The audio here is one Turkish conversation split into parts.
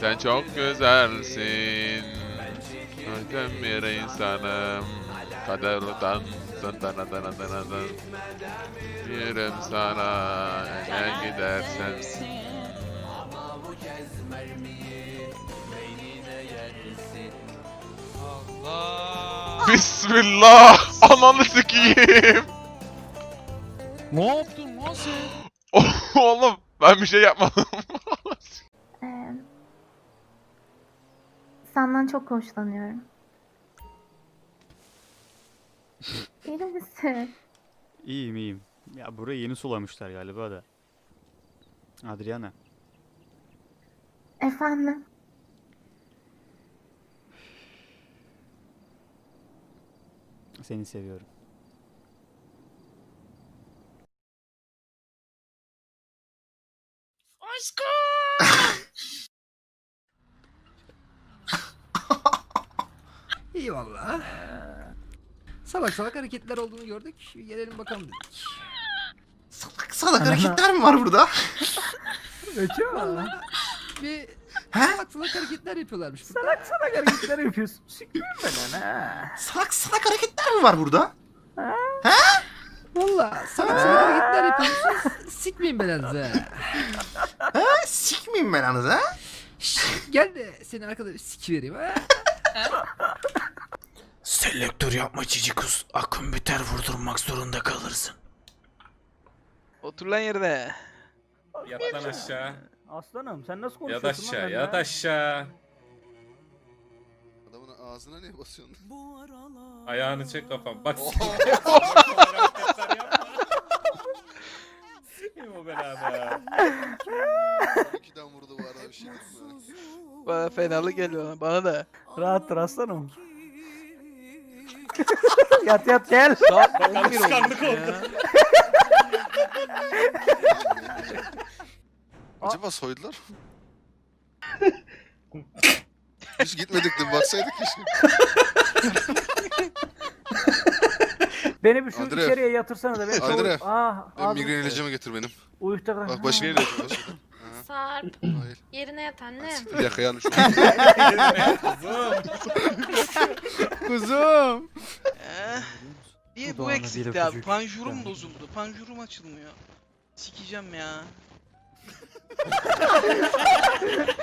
Sen çok güzelsin. Ötem bir insanım. Kader utansın dana dana dana dana. Yürüm sana ne gidersen. Allah. Bismillah! Ananı sikeyim! ne yaptın lan sen? Oğlum ben bir şey yapmadım. senden çok hoşlanıyorum. İyi misin? İyiyim iyiyim. Ya burayı yeni sulamışlar galiba da. Adriana. Efendim? Seni seviyorum. İyi valla. Salak salak hareketler olduğunu gördük. Gelelim bakalım dedik. Salak salak hareketler mi var burada? Valla bir He? salak salak hareketler yapıyorlarmış burada. Salak salak hareketler yapıyorsun. Sikiyim ben lan ha. Salak salak hareketler mi var burada? Valla salak salak hareketler yapıyorsunuz. Sikmeyin belanızı ha. Ha, sikmeyeyim ben anasını ha? Şşş, Gel de seni arkada bir sikivereyim ha. Selektör yapma Cicikus. Akın biter vurdurmak zorunda kalırsın. Otur lan yerine. Yat lan aşağı. Aslanım sen nasıl Yat konuşuyorsun aşağı, lan yat benimle? aşağı. Adamın ağzına niye basıyorsun? Ayağını çek kafam. Bak Sikeyim o belanı. İkiden vurdu bu arada bir şey mu? Bana fenalık geliyor lan bana da. Rahattır aslanım. yat yat gel. Saat 11 olmuş Kıskandık ya. oldu. Acaba soydular mı? Hiç gitmedik de baksaydık keşke. Beni bir şu Andre. içeriye yatırsana da. Beni Andre. Ah, Benim ağzım- migren ilacımı getir benim. Uyuşta. Bak yatıyor. Başka. Sarp Hayır. yerine yat anne. Bir dakika yanlış oldu. Kuzum. Kuzum. Eh, Niye bu Dudağına eksikti bir abi? öpücük. Panjurum bozuldu. Panjurum açılmıyor. Sikeceğim ya.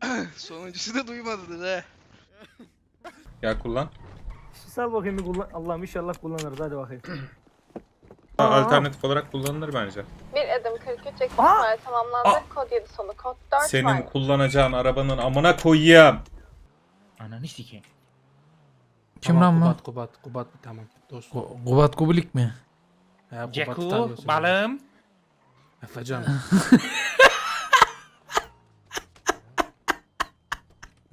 Sonuncusu da duymadınız he. Ya kullan. Sal bakayım bir kullan. Allah'ım inşallah kullanırız hadi bakayım. Alternatif olarak kullanılır bence. Bir adım 43 eksik Aa! var tamamlandı. Aa! Kod 7 sonu kod 4 Senin var. kullanacağın arabanın amına koyayım. Ananı sikeyim. Kim lan bu? Kubat Kubat Kubat tamam dostum. Ku- Kubat Kubilik mi? Ya, Kubat'ı Ceku, tanıyorsun. balım. Efecan.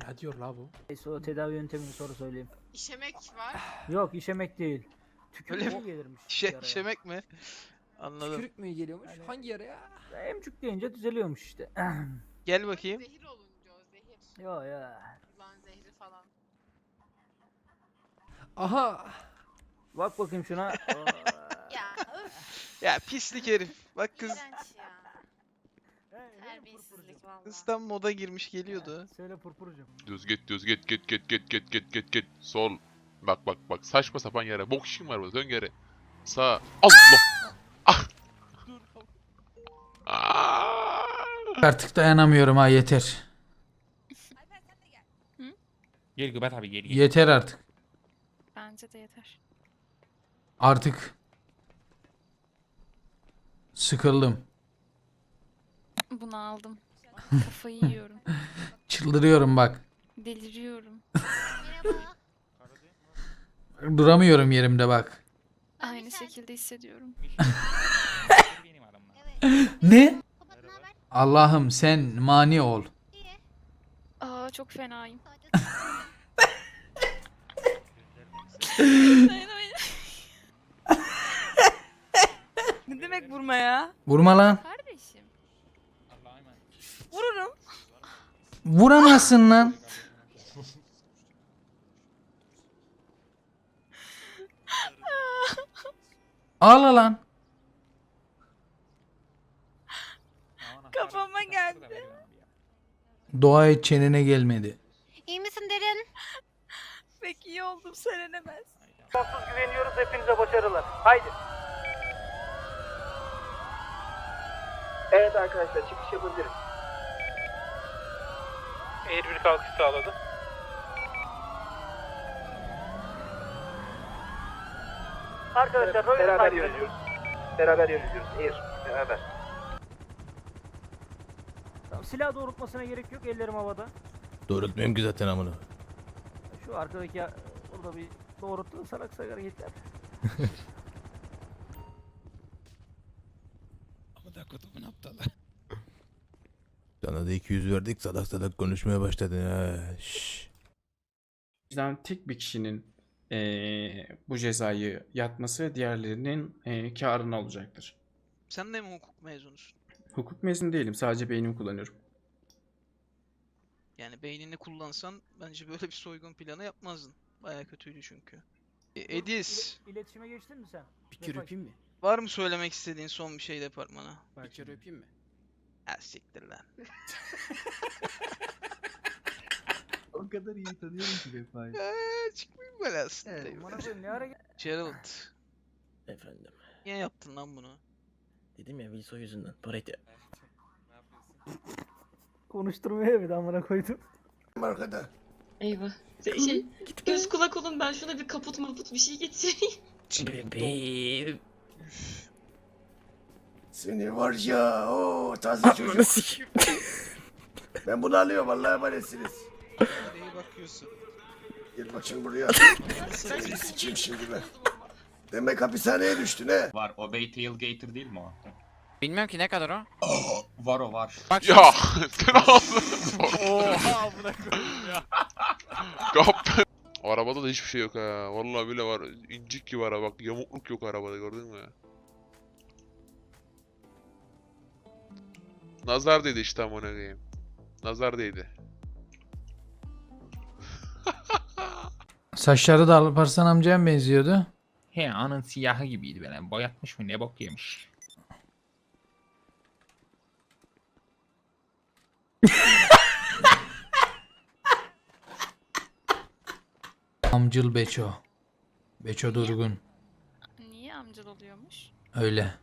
ne diyor la bu? Neyse o tedavi yöntemini sonra söyleyeyim. İşemek var. Yok işemek değil. Öyle Tükürük mi? gelirmiş. Şe yaraya. şemek mi? Anladım. Tükürük mü geliyormuş? Hangi yere ya? Emcük deyince düzeliyormuş işte. Gel bakayım. Zehir olunca o zehir. Yo ya. Ulan zehri falan. Aha. Bak bakayım şuna. Oo. Ya öf Ya pislik herif. Bak kız iğrenç. Terbiyesizlik valla. moda girmiş geliyordu. Söyle purpurcuğum. Düz git düz git git git git git git git git sol. Bak bak bak saçma sapan yere. Bok işin var burada dön geri. Sağ. Allah. Ah. Artık dayanamıyorum ha yeter. Gel Kubat abi gel gel. Yeter artık. Bence de yeter. Artık. Sıkıldım. Bunu aldım. Kafayı yiyorum. Çıldırıyorum bak. Deliriyorum. Duramıyorum yerimde bak. Aynı şekilde hissediyorum. Ne? Allah'ım sen mani ol. Aa çok fenayım. Dayanamayın. ne demek vurma ya? Vurma lan. Vuramazsın lan. Ağla lan. Kafama geldi. Dua et çenene gelmedi. İyi misin Derin? Pek iyi oldum söylenemez. Sonsuz güveniyoruz hepinize başarılar. Haydi. Evet arkadaşlar çıkış yapabiliriz. Eğer bir kalkış sağladı. Arkadaşlar beraber yürüyoruz. Beraber yürüyoruz. Eğer beraber. Tamam, silah doğrultmasına gerek yok. Ellerim havada. Doğrultmuyorum ki zaten amına. Şu arkadaki ya- orada bir doğrulttu salak salak hareketler. Sana da 200 verdik salak salak konuşmaya başladın ha. Yüzden tek bir kişinin eee, bu cezayı yatması diğerlerinin eee karına olacaktır. Sen de mi hukuk mezunusun? Hukuk mezunu değilim. Sadece beynimi kullanıyorum. Yani beynini kullansan bence böyle bir soygun planı yapmazdın. Baya kötüydü çünkü. E, Edis, İle- İletişime geçtin mi sen? Bir kere öpeyim mi? var mı söylemek istediğin son bir şey departmana? Bir kere öpeyim mi? Ha siktir lan. O kadar iyi tanıyorum ki Vefa'yı. Eee çıkmayayım böyle aslında. Evet, bana koyayım, ne ara gel- Gerald, Efendim. niye yaptın lan bunu? Dedim ya Wilson yüzünden. Para ihtiyacı. Konuşturmaya bir de amına koydum. Arkada. Eyvah. Şey, göz kulak olun ben şuna bir kaput maput bir şey getireyim. Bebeğim. Seni var ya o taze çocuk. ben bunu alıyorum Allah'a emanetsiniz. Nereye bakıyorsun? Gel bakayım buraya. Seni sikeyim şimdi ben. Demek hapishaneye düştün he. Var. O Bay Tailgater değil mi o? Bilmiyorum ki ne kadar o. Var o var. Ya sen ağzını Oha amına koyayım ya. Kaptan. Arabada da hiçbir şey yok ha. Vallahi bile var. İncik gibi araba. Bak yamukluk yok arabada gördün mü? Nazar değdi işte amına koyayım. Nazar değdi. Saçları da Alparslan amcaya mı benziyordu? He anın siyahı gibiydi böyle. Boyatmış mı ne bok yemiş. Amcıl Beço. Beço Durgun. Niye amcal oluyormuş? Öyle.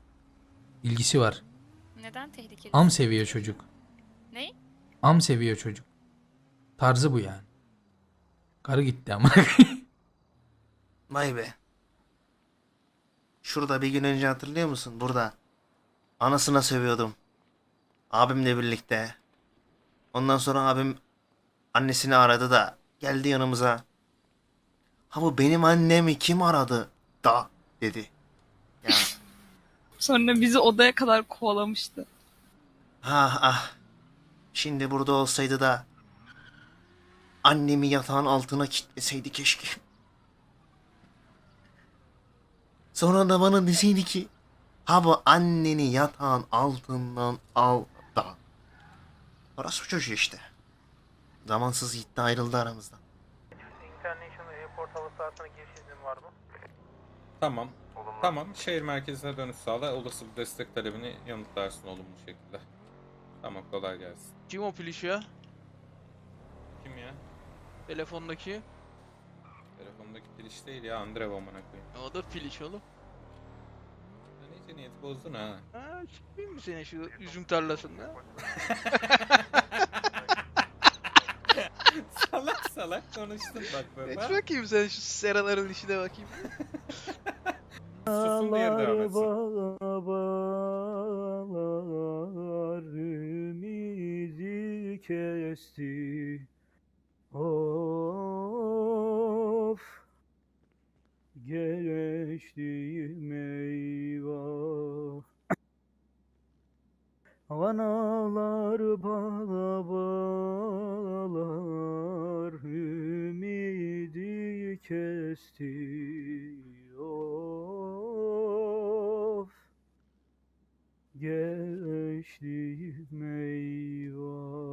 İlgisi var. Neden tehlikeli? Am seviyor çocuk. Ney? Am seviyor çocuk. Tarzı bu yani. Karı gitti ama. Vay be. Şurada bir gün önce hatırlıyor musun? Burada. Anasına seviyordum. Abimle birlikte. Ondan sonra abim annesini aradı da geldi yanımıza. Ha bu benim annemi kim aradı da dedi. Ya Sonra bizi odaya kadar kovalamıştı. ah ah. Şimdi burada olsaydı da annemi yatağın altına kilitleseydi keşke. Sonra da bana deseydi ki ha bu anneni yatağın altından al da. Orası çocuğu işte. Zamansız gitti ayrıldı aramızdan. International Airport hava sahasına giriş izin var mı? Tamam. Tamam. Şehir merkezine dönüş sağla. Olası bir destek talebini yanıtlarsın olumlu şekilde. Tamam kolay gelsin. Kim o piliş ya? Kim ya? Telefondaki. Telefondaki piliç değil ya. Andrev amına koyayım. O da piliş oğlum. Sen iyice niyeti bozdun ha. Ha çıkmayayım mı seni şu üzüm tarlasında? salak salak konuştun bak böyle. Geç bakayım sen şu seraların işine bakayım. Susun diye devam etsin. Bağlar ümidi kesti. Of geçtiğim eyvah. Analar babalar ümidi kesti. gençliğim eyvah.